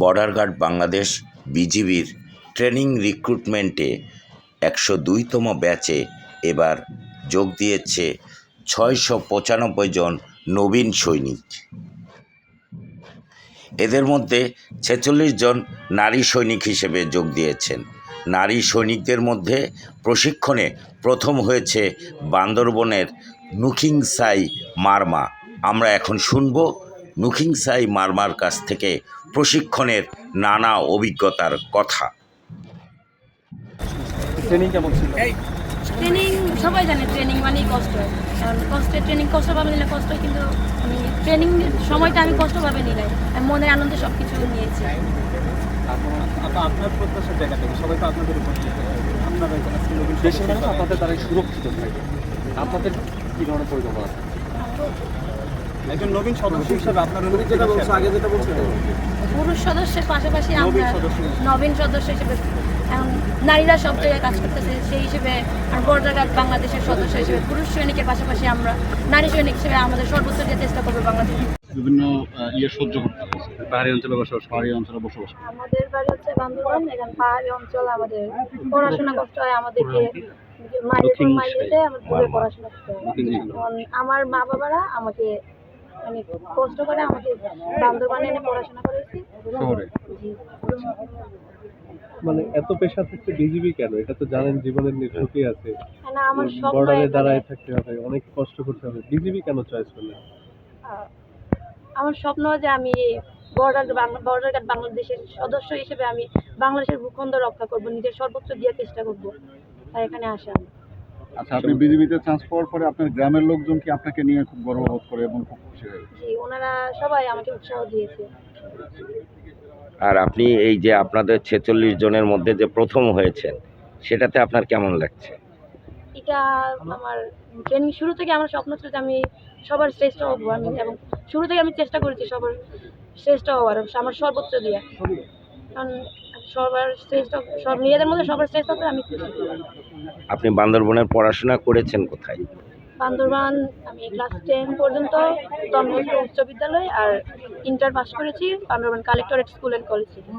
Border guard Bangladesh বিজিবির training রিক্রুটমেন্টে একশো দুইতম ব্যাচে এবার যোগ দিয়েছে ছয়শো পঁচানব্বই জন নবীন সৈনিক। এদের মধ্যে ছেচল্লিশ জন নারী সৈনিক হিসেবে যোগ দিয়েছেন। নারী সৈনিকদের মধ্যে প্রশিক্ষণে প্রথম হয়েছে বান্দরবনের নুখিংসাই মারমা। আমরা এখন শুনব নুখিংসাই মারমার কাছ থেকে প্রশিক্ষণের নানা অভিজ্ঞতার কথা। ট্রেনিং কেমন ছিল? ট্রেনিং সবাই জানে ট্রেনিং মানেই কষ্ট কারণ কষ্টে ট্রেনিং কষ্টভাবে নিলে কষ্ট কিন্তু আমি ট্রেনিং সময়টা আমি কষ্টভাবে নিলাই আমি মনের আনন্দে সব কিছু নিয়েছি আপনার আপনার প্রত্যাশার জায়গা থেকে সবাই তো আপনাদের উপর আপনারা দেশের আপনাদের দ্বারা সুরক্ষিত থাকে। আপনাদের কি ধরনের পরিকল্পনা একজন নবীন সদস্য হিসেবে আপনার নবীন যেটা বলছে আগে যেটা বলছে পুরুষ সদস্যের পাশাপাশি আমরা নবীন সদস্য হিসেবে এখন নারীরা সব জায়গায় কাজ করতেছে সেই হিসেবে আর বর্ডার বাংলাদেশের সদস্য হিসেবে। পুরুষ সৈনিকের পাশাপাশি আমরা নারী সৈনিক হিসেবে আমাদের সর্বোচ্চ দিয়ে চেষ্টা করব বাংলাদেশ। বিভিন্ন ইয়ে সহ্য করতে পাহাড়ি অঞ্চলে বসবাস পাহাড়ি অঞ্চলে বসবাস আমাদের বাড়ি হচ্ছে বান্দরবান এখানে পাহাড়ি অঞ্চল আমাদের। পড়াশোনা করতে হয় আমাদেরকে। মাইলে মাইলেতে আমাদের পড়াশোনা করতে হয়। আমার মা বাবারা আমাকে মানে কষ্ট করে আমাকে বান্দরবানে এনে পড়াশোনা করেছি। শহরে? মানে এত পেশা থাকতে বিজিবি কেন? এটা তো জানেন জীবনের ঝুঁকি আছে। না আমার স্বপ্ন বর্ডারে দাঁড়ায় থাকতে হবে অনেক কষ্ট করতে হবে। বিজিবি কেন চয়েস করলেন? আমার স্বপ্ন যে আমি বর্ডার বর্ডার গার্ড বাংলাদেশের সদস্য হিসেবে আমি বাংলাদেশের ভূখণ্ড রক্ষা করব নিজের সর্বোচ্চ দিয়ে চেষ্টা করব। তাই এখানে আসা। আচ্ছা আপনি বিজিবিতে চান্স পাওয়ার পরে আপনার গ্রামের লোকজন কি আপনাকে নিয়ে খুব গর্ববোধ করে এবং খুব খুশি হয় জি ওনারা সবাই আমাকে উৎসাহ দিয়েছে। আর আপনি এই যে আপনাদের ছেচল্লিশ জনের মধ্যে যে প্রথম হয়েছেন সেটাতে আপনার কেমন লাগছে? এটা আমার ট্রেনিং শুরু থেকে আমার স্বপ্ন ছিল যে আমি সবার শ্রেষ্ঠ হব। আমি এবং শুরু থেকে আমি চেষ্টা করেছি সবার শ্রেষ্ঠ হওয়ার আমার সর্বোচ্চ দিয়ে। কারণ সবার শ্রেষ্ঠ সব নিজেদের মধ্যে সবার শ্রেষ্ঠ আমি খুশি। আপনি বান্দরবনের পড়াশোনা করেছেন কোথায়? বান্দরবান আমি ক্লাস টেন পর্যন্ত দমদম উচ্চ বিদ্যালয় আর ইন্টার পাস করেছি Bandarban collectorate school and college থেকে।